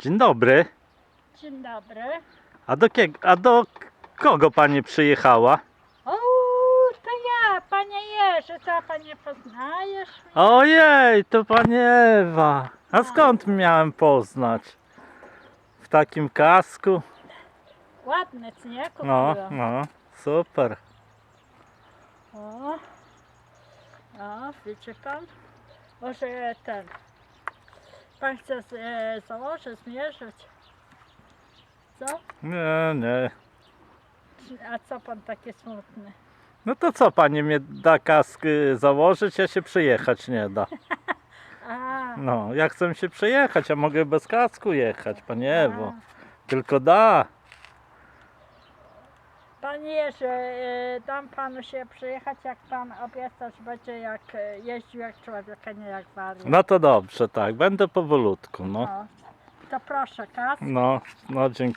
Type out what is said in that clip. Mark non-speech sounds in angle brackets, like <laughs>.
Dzień dobry. Dzień dobry. A do, a do kogo pani przyjechała? O, to ja, panie Jerzy, co panie poznajesz? Ojej, to pani Ewa. A skąd miałem poznać? W takim kasku? Ładny, co nie? No, Kupiłam. no, super. O, o, widzi pan? Może ten, pan chce e, założyć, zmierzyć? Co? Nie, nie. A co pan taki smutny? No to co pani mnie da kask y, założyć, ja się przyjechać nie da. <laughs> A, No, ja chcę się przejechać, ja mogę bez kasku jechać, panie Ewo. Tylko da. Panie Jerzy, e, dam panu się przyjechać, jak pan obiecać będzie jak e, jeździł jak człowiek, a nie jak wariat. No to dobrze, tak, będę powolutku, no. No, to proszę, kas. No, no dziękuję.